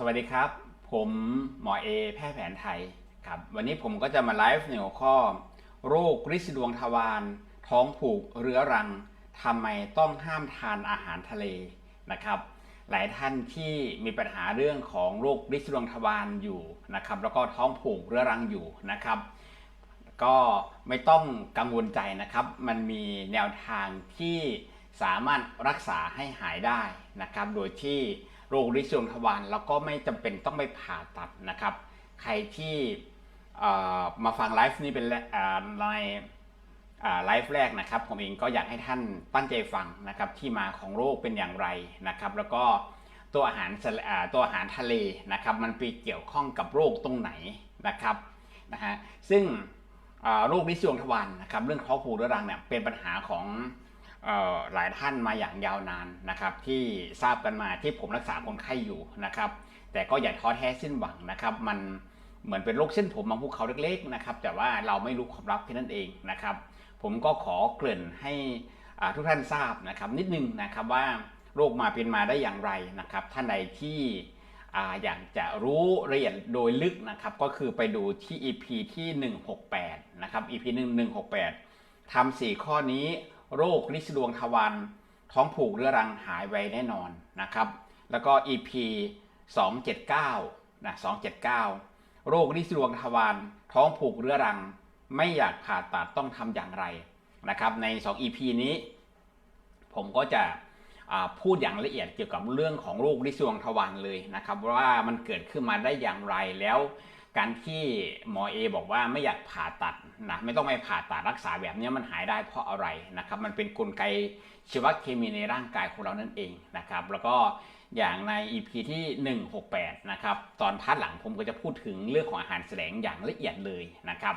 สวัสดีครับ ผมหมอเอแพทย์แผนไทยครับวันนี้ผมก็จะมาไลฟ์ในหัวข้อ โรคริดดวงทวารท้องผูกเรื้อรังทำไมต้องห้ามทานอาหารทะเลนะครับ หลายท่านที่มีปัญหาเรื่องของโรคริดดวงทวารอยู่นะครับ แล้วก็ท้องผูกเรื้อรังอยู่นะครับ ก็ไม่ต้องกังวลใจนะครับ มันมีแนวทางที่สามารถรักษาให้หายได้นะครับ โดยที่ โรคริดดวงทวารแล้วก็ไม่จำเป็นต้องไปผ่าตัดนะครับ ใครที่มาฟังไลฟ์นี้เป็นในไลฟ์แรกนะครับ ผมเองก็อยากให้ท่านตั้งใจฟังนะครับที่มาของโรคเป็นอย่างไรนะครับ แล้วก็ตัวอาหารตัวอาหารทะเลนะครับ มันไปเกี่ยวข้องกับโรคตรงไหนนะครับนะฮะซึ่งโรคลิดดวงทวารนะครับ เรื่องท้องผูกเรื้อรังเนี่ยเป็นปัญหาของ หลายท่านมาอย่างยาวนานนะครับ ที่ทราบกันมาที่ผมรักษาคนไข้อยู่นะครับ แต่ก็อย่าท้อแท้สิ้นหวังนะครับ มันเหมือนเป็นโรคเส้นผมบางภูเขาเล็กๆนะครับ แต่ว่าเราไม่รู้ความลับแค่นั้นเองนะครับ ผมก็ขอเกริ่นให้ทุกท่านทราบนะครับ นิดนึงนะครับว่าโรคมาเป็นมาได้อย่างไรนะครับ ท่านใดที่ออยากจะรู้ละเอียดโดยลึกนะครับ ก็คือไปดูที่ EP ที่ 168 นะครับ EP 1 168ทำสี่ข้อนี้ โรคลิดดวงทวารท้องผูกเรื้อรังหายไวแน่นอนนะครับ แล้วก็ EP 279นะ279 โรคลิดดวงทวารท้องผูกเรื้อรัง ไม่อยากผ่าตัดต้องทำอย่างไรนะครับ ใน 2 EP นี้ ผมก็จะพูดอย่างละเอียดเกี่ยวกับเรื่องของโรคลิดดวงทวารเลยนะครับว่ามันเกิดขึ้นมาได้อย่างไรแล้ว การที่หมอเอบอกว่าไม่อยากผ่าตัดนะไม่ต้องไปผ่าตัดรักษาแบบนี้มันหายได้เพราะอะไรนะครับมันเป็นนกลไกชีวเคมีในร่างกายของเรานั่นเองนะครับแล้วก็อย่างใน EP ที่ 168 นะครับ ตอนพาร์ทหลังผมก็จะพูดถึงเรื่องของอาหารแสลงอย่างละเอียดเลยนะครับ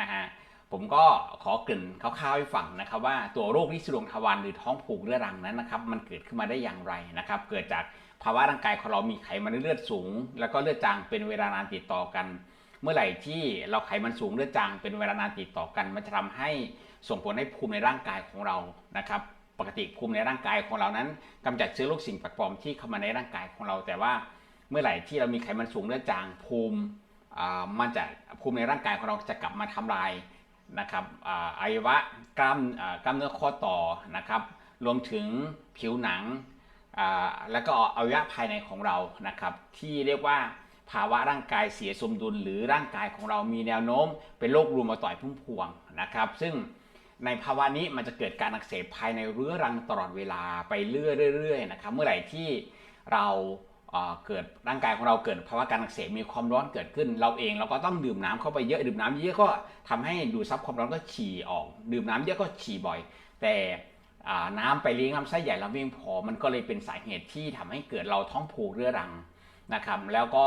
นะฮะผมก็ขอเกริ่นคร่าวๆให้ฟังนะครับ ว่าตัวโรคลิดดวงทวารหรือท้องผูกเรื้อรังนั้นนะครับ มันเกิดขึ้นมาได้อย่างไรนะครับ เกิดจากภาวะร่างกายของเรามีไขมันในเลือดสูง แล้วก็เลือดจางเป็นเวลานานติดต่อกัน เมื่อไหร่ที่เราไขมันสูงเลือดจางเป็นเวลานานติดต่อกัน มันจะทำให้ส่งผลให้ภูมิในร่างกายของเรานะครับปกติภูมิในร่างกายของเรานั้นกำจัดเชื้อโรคสิ่งแปลกปลอมที่เข้ามาในร่างกายของเรา แต่ว่าเมื่อไหร่ที่เรามีไขมันสูงเลือดจางภูมิมันจะภูมิในร่างกายของเราจะกลับมาทำลายนะครับอวัยวะกล้ามกล้ามเนื้อข้อต่อนะครับ รวมถึงผิวหนัง แล้วก็อวัยวะภายในของเรานะครับ ที่เรียกว่าภาวะร่างกายเสียสมดุล หรือร่างกายของเรามีแนวโน้ม เป็นโรครูมาตอยพุ่มพวงนะครับ ซึ่งในภาวะนี้มันจะเกิดการอักเสบภายในเรื้อรังตลอดเวลาไปเรื่อยๆนะครับ เมื่อไหร่ที่เราเกิดร่างกายของเราเกิดภาวะการอักเสบมีความร้อนเกิดขึ้น เราเองเราก็ต้องดื่มน้ำเข้าไปเยอะดื่มน้ำเยอะก็ทำให้ดูดซับความร้อนก็ฉี่ออก ดื่มน้ำเยอะก็ฉี่บ่อย แต่ น้ำไปเลี้ยงลำไส้ใหญ่เราไม่เพียงพอมันก็เลยเป็นสาเหตุที่ทำให้เกิดเราท้องผูกเรื้อรังนะครับ แล้วก็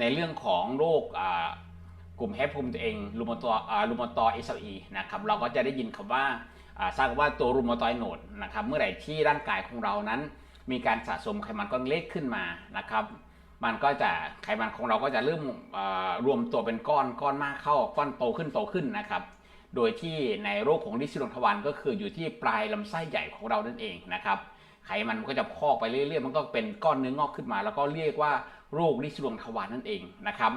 ในเรื่องของโรคกลุ่มแฮปภูมิตัวเองรูมาตอรูมาตอเอสอีนะครับเราก็จะได้ยินคำว่าอ่าทราบว่าตัวรูมาตอยโนดนะครับเมื่อไหร่ที่ร่างกายของเรานั้น มีการสะสมไขมันก้อนเล็กขึ้นมานะครับมันก็จะไขมันของเราก็จะเริ่มรวมตัวเป็นก้อนก้อนมากเข้าก้อนโตขึ้นโตขึ้นนะครับ โดยที่ในโรคของลิซิดวงทวารก็คืออยู่ที่ปลายลำไส้ใหญ่ของเรานั่นเองนะครับไขมันมันก็จะพอกไปเรื่อยๆ มันก็เป็นก้อนเนื้องอกขึ้นมา แล้วก็เรียกว่าโรคลิซิดวงทวารนั่นเองนะครับ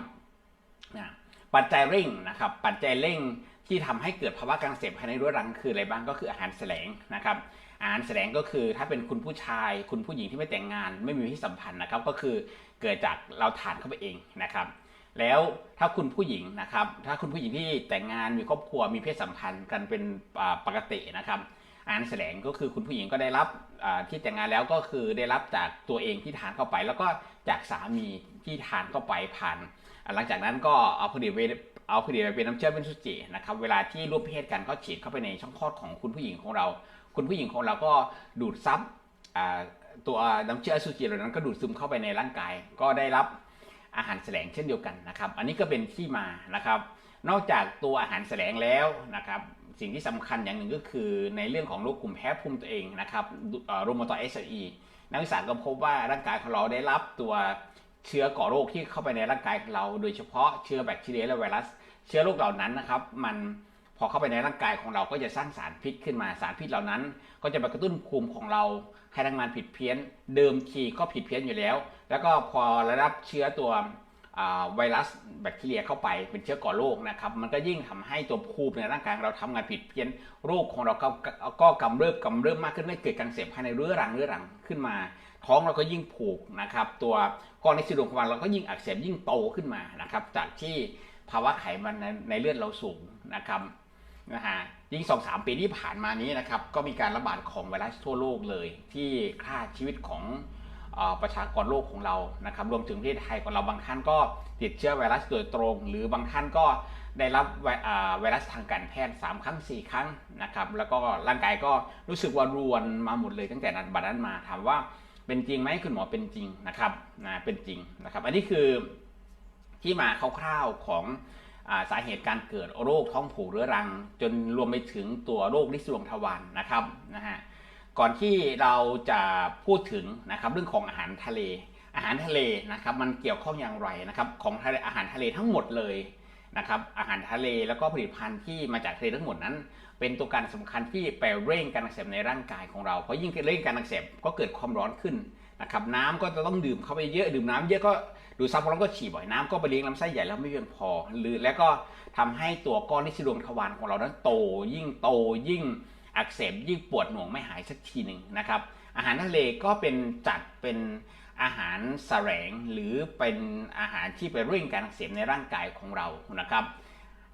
นะปัจจัยเร่งนะครับ ปัจจัยเร่งที่ทำให้เกิดภาวะการเสพภายในรื้อรังคืออะไรบ้างก็คืออาหารแสลงนะครับอาหารแสลงก็คือถ้าเป็นคุณผู้ชาย คุณผู้หญิงที่ไม่แต่งงาน ไม่มีเพศสัมพันธ์นะครับ ก็คือเกิดจากเราทานเข้าไปเองนะครับ แล้วถ้าคุณผู้หญิงนะครับ ถ้าคุณผู้หญิงที่แต่งงานมีครอบครัวมีเพศสัมพันธ์กันเป็นปกตินะครับอาหารแสลงก็คือคุณผู้หญิงก็ได้รับที่แต่งงานแล้วก็คือได้รับจากตัวเองที่ทานเข้าไป แล้วก็จากสามีที่ทานเข้าไปผ่าน หลังจากนั้นก็เอาผลิตเวเอาผลิตไปเป็นน้ำเชื่อมเป็นสุจินะครับเวลาที่ร่วมเพศกันก็ฉีดเข้าไปในช่องคลอดของคุณผู้หญิงของเรา คุณผู้หญิงของเราก็ดูดซับตัวน้ำเชื่ออสุจิเหล่านั้นก็ดูดซึมเข้าไปในร่างกาย ก็ได้รับ อาหารแสลงเช่นเดียวกันนะครับ อันนี้ก็เป็นที่มานะครับ นอกจากตัวอาหารแสลงแล้วนะครับ สิ่งที่สำคัญอย่างหนึ่งก็คือในเรื่องของโรคกลุ่มแพ้ภูมิตัวเองนะครับโรมาตอยเอสอีนักวิชาการก็พบว่าร่างกายของเราได้รับตัวเชื้อก่อโรคที่เข้าไปในร่างกายเรา โดยเฉพาะเชื้อแบคทีเรียและไวรัส เชื้อโรคเหล่านั้นนะครับ มัน พอเข้าไปในร่างกายของเราก็จะสร้างสารพิษขึ้นมาสารพิษเหล่านั้น ก็จะไปกระตุ้นภูมิของเราให้ทำงานผิดเพี้ยน เดิมทีก็ผิดเพี้ยนอยู่แล้ว แล้วก็พอระดับเชื้อตัวไวรัสแบคทีเรียเข้าไปเป็นเชื้อก่อโรคนะครับมันก็ยิ่งทำให้ตัวภูมิในร่างกายเราทำงานผิดเพี้ยนโรคของเราก็ก็ก็กำเริบกำเริบมากขึ้นไม่เกิดการเสพภายในเรื้อรังเรื้อรังขึ้นมา ท้องเราก็ยิ่งผูกนะครับตัวก้อนในสีดวงของเราก็ยิ่งอักเสบยิ่งโตขึ้นมานะครับจากที่ภาวะไขมันในในเลือดเราสูงนะครับ นะฮะยิ่งสองสามปีที่ผ่านมานี้นะครับก็มีการระบาดของไวรัสทั่วโลกเลย ที่ฆ่าชีวิตของอประชากรโลกของเรานะครับรวมถึงประเทศไทยของเราบางท่านก็ติดเชื้อไวรัสโดยตรง หรือบางท่านก็ได้รับไวรัสทางการแพทย์ 3 ครั้ง 4 ครั้งนะครับแล้วก็ร่างกายก็รู้สึกว่ารวนมาหมดเลยตั้งแต่นั้นบัดนั้นมาถามว่าเป็นจริงไหมคุณหมอเป็นจริงนะครับนะเป็นจริงนะครับ อันนี้คือที่มาคร่าวๆของ สาเหตุการเกิดโรคท้องผูกเรื้อรัง จนรวมไปถึงตัวโรคลิสดวงทวารนะครับนะฮะก่อนที่เราจะพูดถึงนะครับเรื่องของอาหารทะเล อาหารทะเลนะครับมันเกี่ยวข้องอย่างไรนะครับของทะเลอาหารทะเลทั้งหมดเลยนะครับอาหารทะเลแล้วก็ผลิตภัณฑ์ที่มาจากทะเลทั้งหมดนั้น เป็นตัวการสำคัญที่ไปเร่งการอักเสบในร่างกายของเราเพราะยิ่งเร่งการอักเสบก็เกิดความร้อนขึ้นนะครับน้ำก็จะต้องดื่มเข้าไปเยอะดื่มน้ำเยอะก็ ดูดซับความร้อนก็ฉี่บ่อยน้ำก็ไปเลี้ยงลำไส้ใหญ่แล้วไม่เพียงพอ หรือแล้วก็ทำให้ตัวก้อนลิซิดวงทวารของเรานั้นโต ยิ่งโตยิ่งอักเสบยิ่งปวดหน่วงไม่หายสักทีหนึ่งนะครับ อาหารทะเลก็เป็นจัดเป็นอาหารแสลงหรือเป็นอาหารที่ไปเร่งการอักเสบในร่างกายของเรานะครับ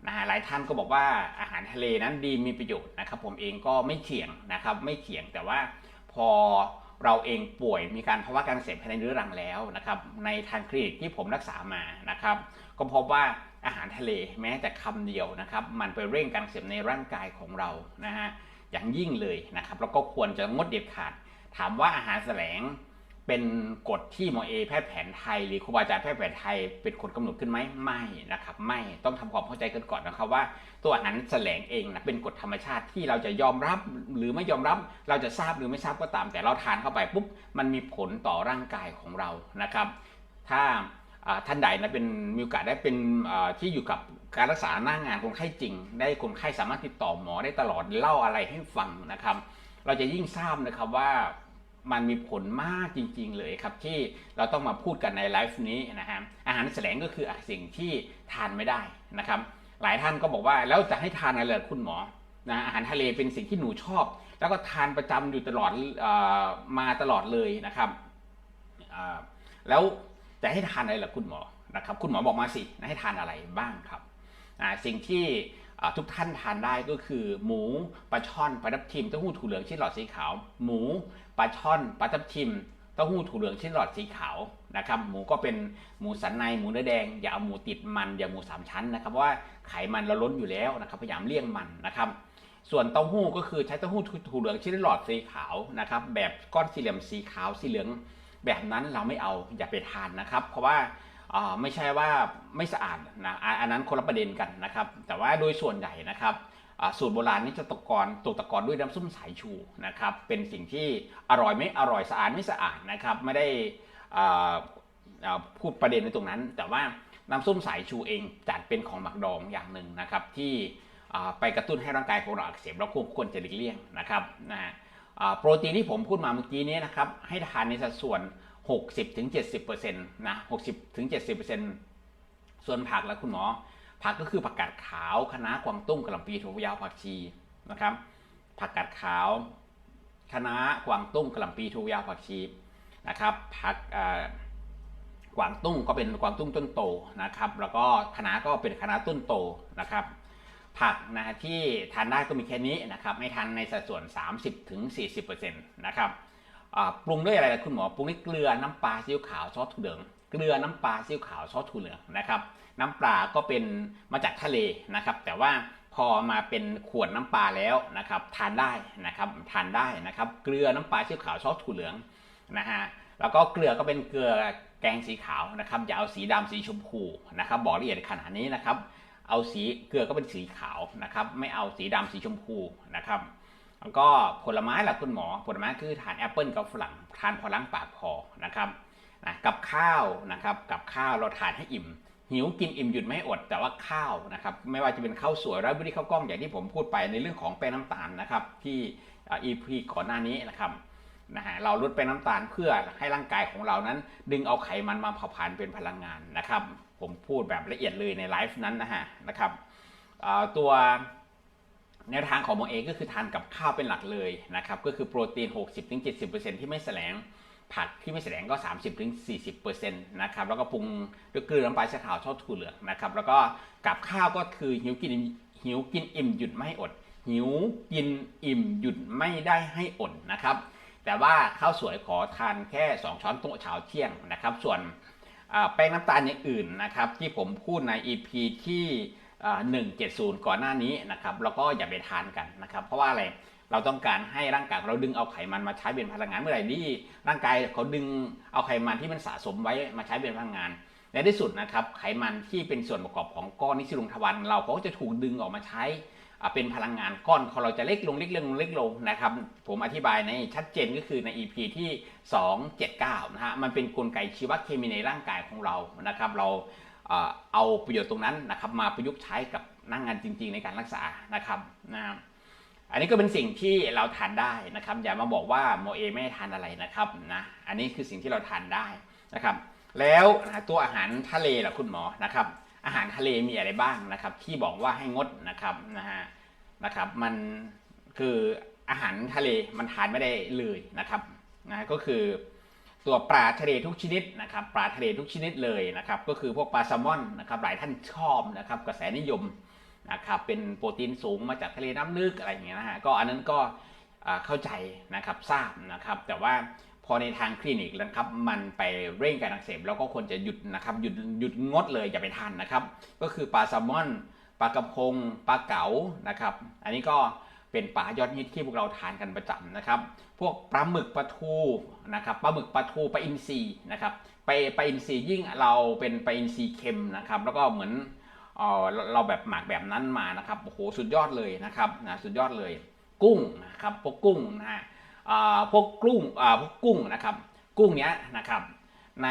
นะฮะหลายท่านก็บอกว่าอาหารทะเลนั้นดีมีประโยชน์นะครับ ผมเองก็ไม่เถียงนะครับ ไม่เถียงแต่ว่าพอ เราเองป่วยมีการภาวะการเสพภายในเรื้อรังแล้วนะครับในทางคลินิกที่ผมรักษามานะครับ ก็พบว่าอาหารทะเลแม้แต่คำเดียวนะครับ มันไปเร่งการเสพในร่างกายของเรานะฮะอย่างยิ่งเลยนะครับแล้วก็ควรจะงดเด็ดขาด ถามว่าอาหารแสลง เป็นกฎที่หมอเอแพทย์แผนไทย หรือครูบาอาจารย์แพทย์แผนไทยเป็นคนกำหนดขึ้นไหมไม่นะครับ ไม่ต้องทำความเข้าใจกันก่อนนะครับว่า ตัวอาหารแสลงเองนะเป็นกฎธรรมชาติที่เราจะยอมรับหรือไม่ยอมรับเราจะทราบหรือไม่ทราบก็ตาม แต่เราทานเข้าไปปุ๊บมันมีผลต่อร่างกายของเรานะครับ ถ้าท่านใดนะเป็นมีโอกาสได้เป็นที่อยู่กับการรักษาหน้างานคนไข้จริง ได้คนไข้สามารถติดต่อหมอได้ตลอดเล่าอะไรให้ฟังนะครับ เราจะยิ่งทราบนะครับว่า มันมีผลมากจริง ๆ เลยครับ ที่เราต้องมาพูดกันในไลฟ์นี้นะฮะอาหารแสลงก็คือสิ่งที่ทานไม่ได้นะครับ หลายท่านก็บอกว่าแล้วจะให้ทานอะไรเหรอคุณหมอนะอาหารทะเลเป็นสิ่งที่หนูชอบ แล้วก็ทานประจำอยู่ตลอดออมาตลอดเลยนะครับแล้วจะให้ทานอะไรเหรอคุณหมอนะครับ คุณหมอบอกมาสิให้ทานอะไรบ้างครับสิ่งที่ทุกท่านทานได้ก็คือ หมูปลาช่อนปลาทับทิมเต้าหู้ถั่วเหลืองชิ้นหลอดสีขาว หมู ปลาช่อนปลาทับทิมเต้าหู้ถั่วเหลืองชิ้นหลอดสีขาวนะครับ หมูก็เป็นหมูสันในหมูเนื้อแดง อย่าเอาหมูติดมันอย่าหมูสามชั้นนะครับเพราะว่าไขมันเราล้นอยู่แล้วนะครับ พยายามเลี่ยงมันนะครับ ส่วนเต้าหู้ก็คือใช้เต้าหู้ถั่วเหลืองชิ้นหลอดสีขาวนะครับ แบบก้อนสี่เหลี่ยมสีขาวสีเหลือง แบบนั้นเราไม่เอาอย่าไปทานนะครับ เพราะว่าไม่ใช่ว่าไม่สะอาดนะอันนั้นคนละประเด็นกันนะครับ แต่ว่าโดยส่วนใหญ่นะครับ สูตรโบราณนี่จะตกกอนตกตะกอนด้วยน้ำส้มสายชูนะครับเป็นสิ่งที่อร่อยไม่อร่อยสะอาดไม่สะอาดนะครับไม่ได้พูดประเด็นในตรงนั้น แต่ว่าน้ำส้มสายชูเองจัดเป็นของหมักดองอย่างหนึ่งนะครับที่ไปกระตุ้นให้ร่างกายของเราอักเสบเราควรจะหลีกเลี่ยงนะครับนะฮะโปรตีนที่ผมพูดมาเมื่อกี้นี้นะครับให้ทานในสัดส่วน 60-70%นะ60-70%ส่วนผักแล้วคุณหมอ ผักก็คือผักกาดขาวคะน้ากวางตุ้งกะหล่ำปีถั่วฝักยาวผักชีนะครับผักกาดขาวคะน้ากวางตุ้งกะหล่ำปีถั่วฝักยาวผักชีนะครับผักกวางตุ้งก็เป็นกวางตุ้งต้นโตนะครับ แล้วก็คะน้าก็เป็นคะน้าต้นโตนะครับ ผักนะฮะที่ทานได้ก็มีแค่นี้นะครับไม่ทานในสัดส่วน 30-40%นะครับปรุงด้วยอะไรล่ะคุณหมอปรุงด้วยเกลือน้ำปลาซีอิ๊วขาวซอสถั่วเหลือง เกลือน้ำปลาซีอิ๊วขาวซอสถั่วเหลืองนะครับ น้ำปลาก็เป็นมาจากทะเลนะครับ แต่ว่าพอมาเป็นขวดน้ำปลาแล้วนะครับทานได้นะครับทานได้นะครับ เกลือน้ำปลาซีอิ๊วขาวซอสถั่วเหลืองนะฮะแล้วก็เกลือก็เป็นเกลือแกงสีขาวนะครับอย่าเอาสีดำสีชมพูนะครับ บอกละเอียดขนาดนี้นะครับ เอาสีเกลือก็เป็นสีขาวนะครับ ไม่เอาสีดำสีชมพูนะครับแล้วก็ผลไม้ล่ะคุณหมอผลไม้คือทานแอปเปิลกับฝรั่งทานพอล้างปากพอนะครับ นะกับข้าวนะครับกับข้าวเราทานให้อิ่ม หิวกินอิ่มหยุดไม่ให้อดแต่ว่าข้าวนะครับไม่ว่าจะเป็นข้าวสวยไรบริข้าวกล้องอย่างที่ผมพูดไปในเรื่องของแป้งน้ำตาลนะครับที่อีพีก่อนหน้านี้นะครับนะฮะเราลดไปน้ำตาลเพื่อให้ร่างกายของเรานั้น ดึงเอาไขมันมาเผาผลาญเป็นพลังงานนะครับ ผมพูดแบบละเอียดเลยในไลฟ์นั้นนะฮะนะครับตัวแนวทางของหมอเองก็คือทานกับข้าวเป็นหลักเลยนะครับ ก็คือโปรตีน 60-70%ที่ไม่แสลง ผักที่ไม่แสลงก็ 30-40%นะครับแล้วก็ปรุงด้วยเกลือน้ำปลาชะขาวชอบถั่วเหลืองนะครับแล้วก็กับข้าวก็คือหิวกินหิวกินอิ่มหยุดไม่อด หิวกินอิ่มหยุดไม่ได้ให้อดนะครับ แต่ว่าข้าวสวยขอทานแค่ 2 ช้อนโต๊ะเช้าเที่ยงนะครับ ส่วนแป้งน้ำตาลอย่างอื่นนะครับ ที่ผมพูดใน EP ที่อ่ 170 ก่อนหน้านี้นะครับแล้วก็อย่าไปทานกันนะครับเพราะว่าอะไรเราต้องการให้ร่างกายเราดึงเอาไขมันมาใช้เป็นพลังงานเมื่อไหร่ที่ร่างกายเขาดึงเอาไขมันที่มันสะสมไว้มาใช้เป็นพลังงานในที่สุดนะครับไขมันที่เป็นส่วนประกอบของก้อนนิสิลุงทวารเราเขาก็จะถูกดึงออกมาใช้เป็นพลังงานก้อนของเราจะเล็กลงเล็กลงเล็กลงนะครับ ผมอธิบายในชัดเจนก็คือใน EP ที่ 279 นะฮะมันเป็นกลไกชีวเคมีในร่างกายของเรานะครับ เรา เอาประโยชน์ตรงนั้นนะครับมาประยุกต์ใช้กับนั่งงานจริง ๆ ในการรักษานะครับนะครับอันนี้ก็เป็นสิ่งที่เราทานได้นะครับ อย่ามาบอกว่าโมเอไม่ทานอะไรนะครับนะอันนี้คือสิ่งที่เราทานได้นะครับ แล้วตัวอาหารทะเลล่ะคุณหมอนะครับ อาหารทะเลมีอะไรบ้างนะครับ ที่บอกว่าให้งดนะครับนะฮะนะครับ มันคืออาหารทะเลมันทานไม่ได้เลยนะครับนะก็คือ ตัวปลาทะเลทุกชนิดนะครับปลาทะเลทุกชนิดเลยนะครับก็คือพวกปลาแซลมอนนะครับหลายท่านชอบนะครับกระแสนิยมนะครับเป็นโปรตีนสูงมาจากทะเลน้ำลึกอะไรอย่างเงี้ยนะฮะก็อันนั้นก็เข้าใจนะครับทราบนะครับ แต่ว่าพอในทางคลินิกนะครับมันไปเร่งการอักเสบแล้วก็ควรจะหยุดนะครับหยุดหยุดงดเลยอย่าไปทานนะครับ ก็คือปลาแซลมอนปลากระพงปลาเก๋านะครับ อันนี้ก็ เป็นปลายอดฮิตที่พวกเราทานกันประจำนะครับ พวกปลาหมึกปลาทูนะครับปลาหมึกปลาทูปลาอินทรีนะครับไปปลาอินทรียิ่งเราเป็นปลาอินทรีเค็มนะครับ แล้วก็เหมือนเออเราแบบหมักแบบนั้นมานะครับโอ้โหสุดยอดเลยนะครับนะสุดยอดเลย กุ้งนะครับพวกกุ้งนะฮะพวกกุ้งพวกกุ้งนะครับ กุ้งเนี้ยนะครับใน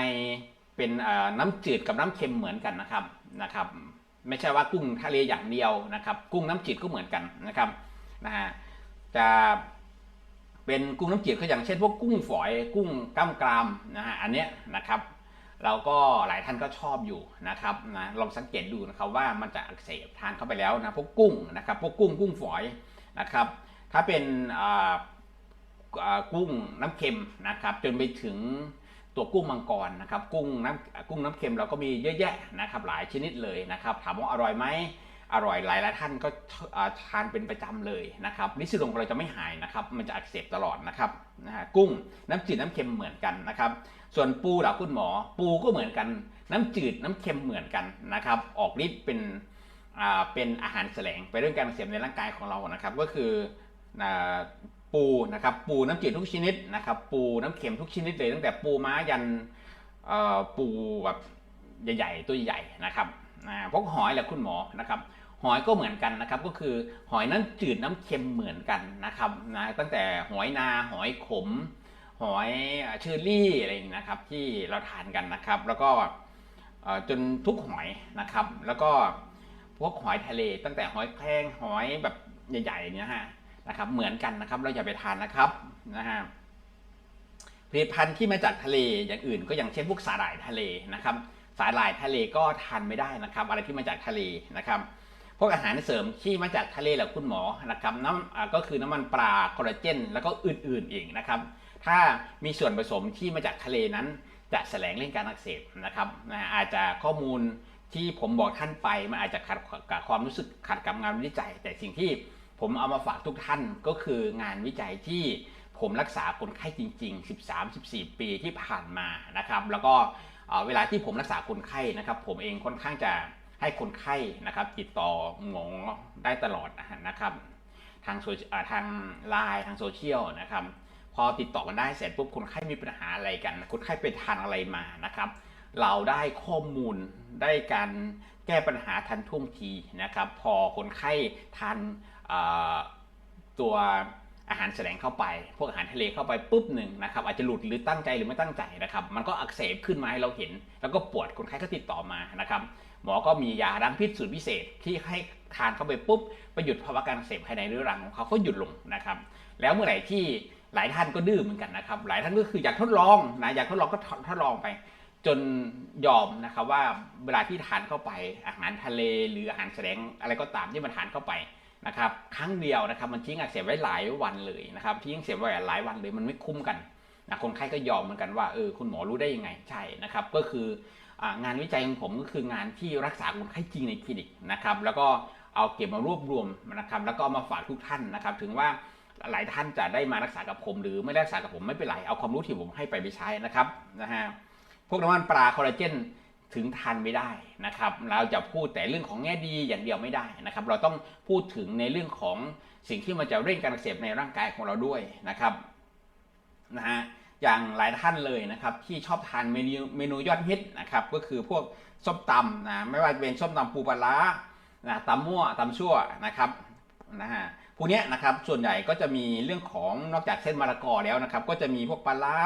เป็นน้ำจืดกับน้ำเค็มเหมือนกันนะครับนะครับ ไม่ใช่ว่ากุ้งทะเลอย่างเดียวนะครับ กุ้งน้ำจืดก็เหมือนกันนะครับ นะฮะจะเป็นกุ้งน้ำจืดก็อย่างเช่นพวกกุ้งฝอยกุ้งกล้ามกรามนะฮะอันเนี้ยนะครับเราก็หลายท่านก็ชอบอยู่นะครับนะลองสังเกตดูนะครับว่ามันจะอักเสบทานเข้าไปแล้วนะพวกกุ้งนะครับพวกกุ้งกุ้งฝอยนะครับ ถ้าเป็นอ่ากุ้งน้ำเค็มนะครับ จนไปถึงตัวกุ้งมังกรนะครับ กุ้งน้ำกุ้งน้ำเค็มเราก็มีเยอะแยะนะครับ หลายชนิดเลยนะครับ ถามว่าอร่อยไหม อร่อยหลายหลายท่านก็ทานเป็นประจำเลยนะครับลิซิลงเราจะไม่หายนะครับ มันจะอักเสบตลอดนะครับนะฮะกุ้งน้ำจืดน้ำเค็มเหมือนกันนะครับ ส่วนปูเหล่ะคุณหมอ ปูก็เหมือนกัน น้ำจืดน้ำเค็มเหมือนกันนะครับ ออกฤทธิ์เป็นอ่าเป็นอาหารแสลงไปเรื่องการอักเสบในร่างกายของเรานะครับ ก็คืออปูนะครับปูน้ำจืดทุกชนิดนะครับ ปูน้ำเค็มทุกชนิดเลยตั้งแต่ปูม้ายันปูแบบใหญ่ๆตัวใหญ่นะครับพวกหอยแหละคุณหมอนะครับ หอยก็เหมือนกันนะครับ ก็คือหอยน้ำจืดน้ำเค็มเหมือนกันนะครับนะตั้งแต่หอยนาหอยขม หอยเชอรี่อะไรอย่างนี้นะครับ ที่เราทานกันนะครับ แล้วก็จนทุกหอยนะครับ แล้วก็พวกหอยทะเล ตั้งแต่หอยแครงหอยแบบใหญ่ๆเนี่ยฮะนะครับ เหมือนกันนะครับ เราอย่าไปทานนะครับนะฮะผลิตภัณฑ์ที่มาจากทะเลอย่างอื่น ก็อย่างเช่นพวกสาหร่ายทะเลนะครับ สาหร่ายทะเลก็ทานไม่ได้นะครับ อะไรที่มาจากทะเลนะครับ พวกอาหารเสริมที่มาจากทะเลแหละคุณหมอนะครับน้ำก็คือน้ำมันปลาคอลลาเจน แล้วก็อื่นๆอีกนะครับถ้ามีส่วนผสมที่มาจากทะเลนั้น จะแสลงเรื่องการอักเสบนะครับอาจจะข้อมูลที่ผมบอกท่านไปมันอาจจะขัดกับความรู้สึกขัดกับงานวิจัย แต่สิ่งที่ผมเอามาฝากทุกท่านก็คืองานวิจัยที่ผมรักษาคนไข้จริง ๆ 13-14 ปีที่ผ่านมานะครับ แล้วก็เวลาที่ผมรักษาคนไข้นะครับ ผมเองค่อนข้างจะ ให้คนไข้นะครับ ติดต่อหมอได้ตลอดนะครับ ทางโซเชียลทางไลน์ทางโซเชียลนะครับ พอติดต่อกันได้เสร็จปุ๊บคนไข้มีปัญหาอะไรกัน คนไข้ไปทานอะไรมานะครับ เราได้ข้อมูลได้การแก้ปัญหาทันท่วงทีนะครับ พอคนไข้ทานตัวอาหารแสลงเข้าไป พวกอาหารทะเลเข้าไปปุ๊บหนึ่งนะครับ อาจจะหลุดหรือตั้งใจหรือไม่ตั้งใจนะครับ มันก็อักเสบขึ้นมาให้เราเห็น แล้วก็ปวดคนไข้ก็ติดต่อมานะครับ หมอก็มียาล้างพิษสูตรพิเศษที่ให้ทานเข้าไปปุ๊บไปหยุดภาวะการอักเสบภายในเรื้อรังของเขาก็หยุดลงนะครับ แล้วเมื่อไหร่ที่หลายท่านก็ดื้อเหมือนกันนะครับ หลายท่านก็คืออยากทดลองนะอยากทดลองก็ทดลองไป จนยอมนะครับว่าเวลาที่ทานเข้าไปอาหารทะเลหรืออาหารแสลงอะไรก็ตามที่มันทานเข้าไปนะครับครั้งเดียวนะครับมันทิ้งอักเสบไว้หลายวันเลยนะครับทิ้งอักเสบไว้หลายวันเลยมันไม่คุ้มกันนะคนไข้ก็ยอมเหมือนกันว่าเออคุณหมอรู้ได้ยังไงใช่นะครับ ก็คือ งานวิจัยของผมก็คืองานที่รักษาคนไข้จริงในคลินิกนะครับแล้วก็เอาเก็บมารวบรวมนะครับแล้วก็มาฝากทุกท่านนะครับ ถึงว่าหลายท่านจะได้มารักษากับผม หรือไม่รักษากับผมไม่เป็นไรเอาความรู้ที่ผมให้ไปไปใช้นะครับนะฮะพวกน้ำมันปลาคอลลาเจนถึงทานไม่ได้นะครับเราจะพูดแต่เรื่องของแง่ดีอย่างเดียวไม่ได้นะครับ เราต้องพูดถึงในเรื่องของสิ่งที่มันจะเร่งการอักเสบในร่างกายของเราด้วยนะครับนะฮะ อย่างหลายท่านเลยนะครับที่ชอบทานเมนูเมนูยอดฮิตนะครับก็คือพวกส้มตำนะไม่ว่าจะเป็นส้มตำปูปลานะตำมั่วตำชั่วนะครับนะฮะพวกนี้นะครับส่วนใหญ่ก็จะมีเรื่องของนอกจากเส้นมะละกอแล้วนะครับก็จะมีพวกปลา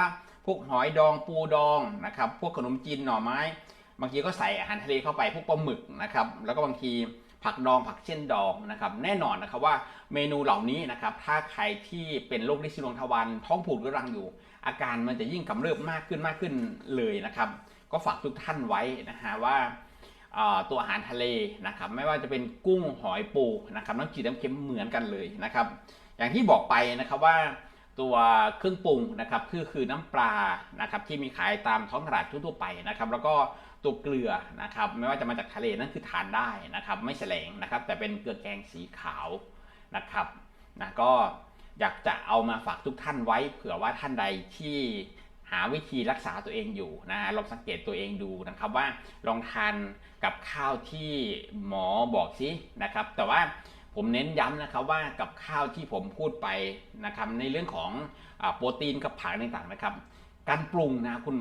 พวกหอยดองปูดองนะครับพวกขนมจีนหน่อไม้บางทีก็ใส่อาหารทะเลเข้าไปพวกปลาหมึกนะครับแล้วก็บางทีผักดองผักเช่นดองนะครับแน่นอนนะครับว่าเมนูเหล่านี้นะครับถ้าใครที่เป็นโรคลิซิลงทวารท้องผูกหรือรังอยู่ อาการมันจะยิ่งกำเริบมากขึ้นมากขึ้นเลยนะครับ ก็ฝากทุกท่านไว้นะฮะว่าตัวอาหารทะเลนะครับ ไม่ว่าจะเป็นกุ้งหอยปูนะครับน้ำจืดน้ำเค็มเหมือนกันเลยนะครับ อย่างที่บอกไปนะครับว่าตัวเครื่องปรุงนะครับคือคือน้ำปลานะครับที่มีขายตามท้องตลาดทั่วๆไปนะครับ แล้วก็ตัวเกลือนะครับ ไม่ว่าจะมาจากทะเลนั่นคือทานได้นะครับ ไม่แสลงนะครับ แต่เป็นเกลือแกงสีขาวนะครับนะก็ อยากจะเอามาฝากทุกท่านไว้เผื่อว่าท่านใดที่หาวิธีรักษาตัวเองอยู่นะลองสังเกตตัวเองดูนะครับว่าลองทานกับข้าวที่หมอบอกสินะครับ แต่ว่าผมเน้นย้ำนะครับว่ากับข้าวที่ผมพูดไปนะครับในเรื่องของอโปรตีนกับผักต่างๆนะครับ การปรุงนะคุณ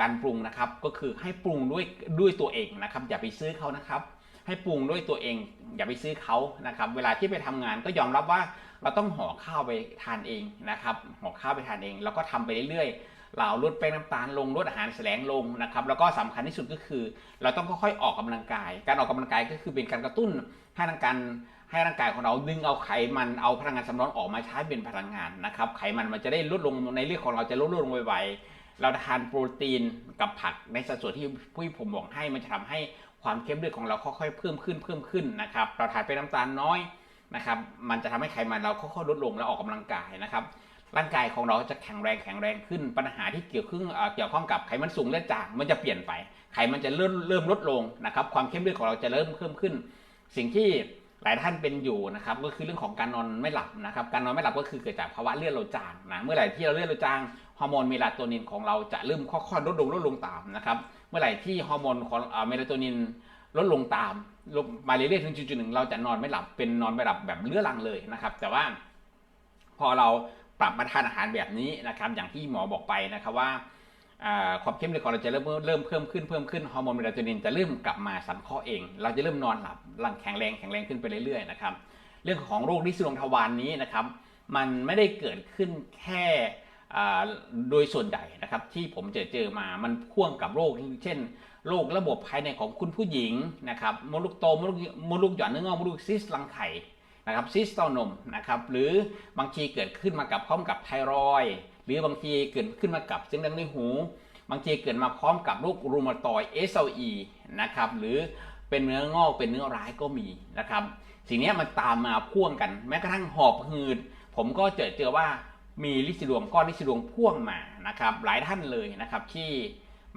การปรุงนะครับก็คือให้ปรุงด้วยด้วยตัวเองนะครับ อย่าไปซื้อเขานะครับ ให้ปรุงด้วยตัวเอง อย่าไปซื้อเขานะครับ เวลาที่ไปทำงานก็ยอมรับว่าเราต้องห่อข้าวไปทานเองนะครับห่อข้าวไปทานเองแล้วก็ทำไปเรื่อยๆเราลดแป้งน้ำตาลลงลดอาหารแสลงลงนะครับแล้วก็สำคัญที่สุดก็คือ เราต้องค่อยๆออกกำลังกาย การออกกำลังกายก็คือเป็นการกระตุ้นให้ร่างกายให้ร่างกายของเราดึงเอาไขมันเอาพลังงานสำรองออกมาใช้เป็นพลังงานนะครับไขมันมันจะได้ลดลงในเรื่องของเราจะลดลงไวๆเราทานโปรตีนกับผักในสัดส่วนที่ผู้ผมบอกให้มันจะทำให้ ความเข้มเลือดของเราค่อยๆเพิ่มขึ้นเพิ่มขึ้นนะครับเราทานเป็นน้ำตาลน้อยนะครับ มันจะทำให้ไขมันเราค่อยๆลดลงแล้วออกกำลังกายนะครับ ร่างกายของเราจะแข็งแรงแข็งแรงขึ้น ปัญหาที่เกี่ยวข้องเกี่ยวข้องกับไขมันสูงและจางมันจะเปลี่ยนไป ไขมันจะเริ่มเริ่มลดลงนะครับ ความเข้มเลือดของเราจะเริ่มเพิ่มขึ้น สิ่งที่หลายท่านเป็นอยู่นะครับก็คือเรื่องของการนอนไม่หลับนะครับ การนอนไม่หลับก็คือเกิดจากภาวะเลือดเราจางนะเมื่อไหร่ที่เราเลือดเราจางฮอร์โมนเมลาโทนินของเราจะเริ่มค่อยๆลดลงลดลงตามนะครับ มื่อไหร่ที่ฮอร์โมนของเมลาโทนินลดลงตามลงมาเรื่อยๆถึงจุดๆหนึ่งเราจะนอนไม่หลับเป็นนอนไม่หลับแบบเลื้อรังเลยนะครับ แต่ว่าพอเราปรับมาทานอาหารแบบนี้นะครับ อย่างที่หมอบอกไปนะครับว่าความเข้มเลือดของเราจะเริ่มเริ่มเพิ่มขึ้นเพิ่มขึ้นฮอร์โมนเมลาโทนินจะเริ่มกลับมาสังเคราะห์เอง เราจะเริ่มนอนหลับหลังแข็งแรงแข็งแรงขึ้นไปเรื่อยๆนะครับ เรื่องของโรคลิซิลงทวารนนี้นะครับ มันไม่ได้เกิดขึ้นแค่ โดยส่วนใหญ่นะครับที่ผมเจอเจอมามันพ่วงกับโรคเช่นโรคระบบภายในของคุณผู้หญิงนะครับมดลูกโตมดลูกมดลูกหย่อนเนื้องอกมดลูกซิสรังไข่นะครับซิสเต้านมนะครับหรือบางทีเกิดขึ้นมากับพร้อมกับไทรอยหรือบางทีเกิดขึ้นมากับเสียงดังในหู บางทีเกิดมาพร้อมกับโรครูมาตอย SLE นะครับหรือเป็นเนื้องอกเป็นเนื้อร้ายก็มีนะครับสิ่งนี้มันตามมาพ่วงกันแม้กระทั่งหอบหืด ผมก็เจอเจอว่า มีลิซิดวงก้อนลิซิดวงพ่วงมานะครับหลายท่านเลยนะครับที่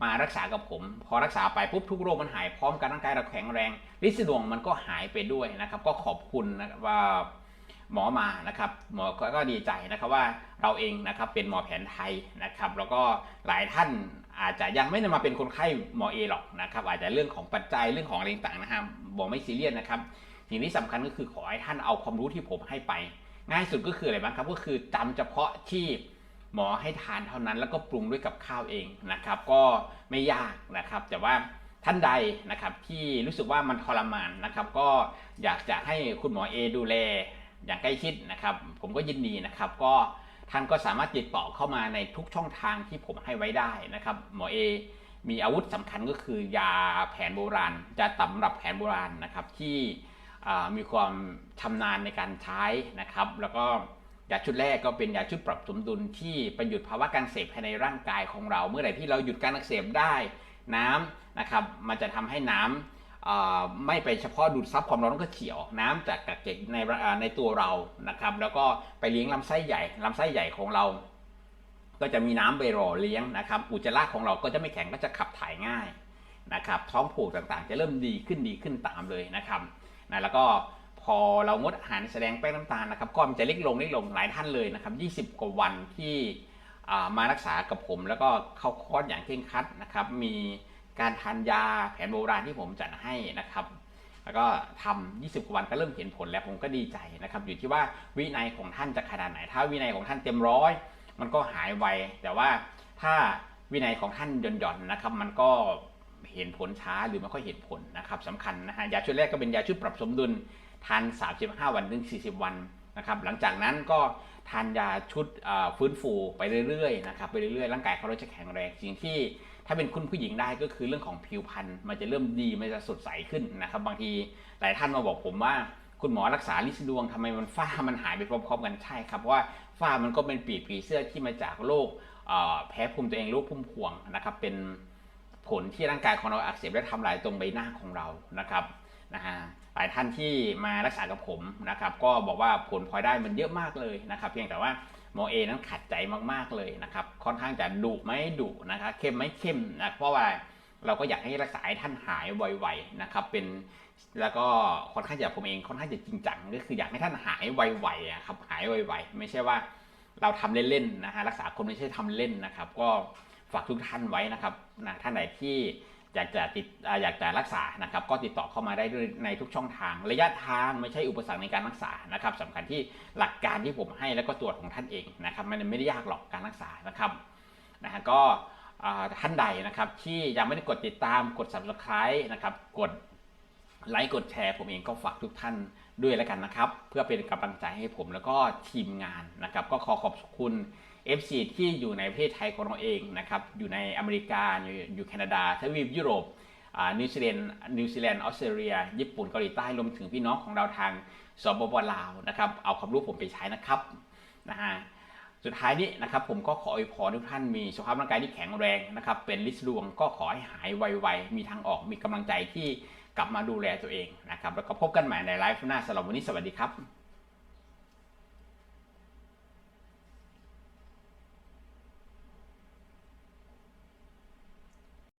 มารักษากับผม พอรักษาไปปุ๊บทุกโรคมันหายพร้อมกันร่างกายเราแข็งแรงลิซิดวงมันก็หายไปด้วยนะครับ ก็ขอบคุณนะว่าหมอมานะครับหมอก็ดีใจนะครับว่าเราเองนะครับเป็นหมอแผนไทยนะครับ แล้วก็หลายท่านอาจจะยังไม่ได้มาเป็นคนไข้หมอเอหรอกนะครับ อาจจะเรื่องของปัจจัยเรื่องของอะไรต่างๆนะครับบอกไม่ซีเรียสนะครับสิ่งที่สำคัญก็คือขอให้ท่านเอาความรู้ที่ผมให้ไป ง่ายสุดก็คืออะไรบ้างครับก็คือจำเฉพาะที่หมอให้ทานเท่านั้น แล้วก็ปรุงด้วยกับข้าวเองนะครับ ก็ไม่ยากนะครับ แต่ว่าท่านใดนะครับที่รู้สึกว่ามันทรมานนะครับ ก็อยากจะให้คุณหมอเอดูแลอย่างใกล้ชิดนะครับ ผมก็ยินดีนะครับ ก็ท่านก็สามารถติดต่อเข้ามาในทุกช่องทางที่ผมให้ไว้ได้นะครับ หมอเอมีอาวุธสำคัญก็คือยาแผนโบราณจะตำรับแผนโบราณนะครับที่ มีความชำนาญในการใช้นะครับ แล้วก็ยาชุดแรกก็เป็นยาชุดปรับสมดุลที่ไปหยุดภาวะการเสพภายในร่างกายของเรา เมื่อไหร่ที่เราหยุดการอักเสบได้น้ำนะครับ มันจะทำให้น้ำเอ่อไม่ไปเฉพาะดูดซับความร้อนก็เฉียว น้ำจากกักเก็บในในตัวเรานะครับ แล้วก็ไปเลี้ยงลำไส้ใหญ่ลำไส้ใหญ่ของเรา ก็จะมีน้ำไปหล่อเลี้ยงนะครับ อุจจาระของเราก็จะไม่แข็งก็จะขับถ่ายง่ายนะครับ ท้องผูกต่างๆ จะเริ่มดีขึ้นดีขึ้นตามเลยนะครับ นะแล้วก็พอเรางดอาหารแสดงแป้งน้ำตาลนะครับก็มันจะเล็กลงเล็กลงหลายท่านเลยนะครับ20 กว่าวันที่มารักษากับผม แล้วก็เข้าคอร์สอย่างเคร่งครัดนะครับ มีการทานยาแผนโบราณที่ผมจัดให้นะครับ แล้วก็ทำ20 กว่าวันก็เริ่มเห็นผลแล้วผมก็ดีใจนะครับ อยู่ที่ว่าวินัยของท่านจะขนาดไหน ถ้าวินัยของท่านเต็มร้อยมันก็หายไวแต่ว่าถ้าวินัยของท่านหย่อนๆนะครับ มันก็ เห็นผลช้าหรือไม่ค่อยเห็นผลนะครับสำคัญนะฮะยาชุดแรกก็เป็นยาชุดปรับสมดุลทาน 35 วันถึง 40 วันนะครับหลังจากนั้นก็ทานยาชุดฟื้นฟูไปเรื่อยๆนะครับไปเรื่อยๆร่างกายเขาจะแข็งแรงสิ่งที่ถ้าเป็นคุณผู้หญิงได้ก็คือเรื่องของผิวพรรณมันจะเริ่มดีมันจะสดใสขึ้นนะครับ บางทีหลายท่านมาบอกผมว่าคุณหมอรักษาลิสดวงทำไมมันฝ้ามันหายไปพร้อมๆกันใช่ครับเพราะว่าฝ้ามันก็เป็นปีกผีเสื้อที่มาจากโรคแพ้ภูมิตัวเองโรคพุ่มพวงนะครับเป็น ผลที่ร่างกายของเราอักเสบและทำลายตรงใบหน้าของเรานะครับนะฮะหลายท่านที่มารักษากับผมนะครับ ก็บอกว่าผลพลอยได้มันเยอะมากเลยนะครับ เพียงแต่ว่าหมอเอนั้นขัดใจมากๆเลยนะครับ ค่อนข้างจะดุไหมดุนะครับเข้มไหมเข้มนะเพราะว่าเราก็อยากให้รักษาให้ท่านหายไวๆนะครับ เป็นแล้วก็ค่อนข้างจะผมเองค่อนข้างจะจริงจังก็คืออยากให้ท่านหายไวๆอะครับหายไวๆไม่ใช่ว่าเราทำเล่นๆนะฮะรักษาคนไม่ใช่ทำเล่นนะครับ ก็ ฝากทุกท่านไว้นะครับนะท่านไหนที่อยากจะติดอยากจะรักษานะครับ ก็ติดต่อเข้ามาได้ในทุกช่องทาง ระยะทางไม่ใช่อุปสรรคในการรักษานะครับสำคัญที่หลักการที่ผมให้แล้วก็ตรวจของท่านเองนะครับ มันไม่ได้ยากหรอกการรักษานะครับนะฮะก็ท่านใดนะครับที่ยังไม่ได้กดติดตามกด subscribe นะครับ กดไลค์กดแชร์ผมเองก็ฝากทุกท่านด้วยแล้วกันนะครับ เพื่อเป็นกำลังใจให้ผมแล้วก็ทีมงานนะครับ ก็ขอขอบคุณ FC ที่อยู่ในประเทศไทยของเราเองนะครับอยู่ในอเมริกาอยู่อยู่แคนาดาทวีปยุโรปนิวซีแลนด์นิวซีแลนด์ออสเตรเลีย ญี่ปุ่นเกาหลีใต้รวมถึงพี่น้องของเราทางสปปลาวนะครับเอาความรู้ผมไปใช้นะครับนะฮะสุดท้ายนี้นะครับผมก็ขออวยพรทุกท่านมีสุขภาพร่างกายที่แข็งแรงนะครับเป็นลิสดวงก็ขอให้หายไวๆ มีทางออกมีกำลังใจที่กลับมาดูแลตัวเองนะครับแล้วก็พบกันใหม่ในไลฟ์หน้าสำหรับวันนี้สวัสดีครับ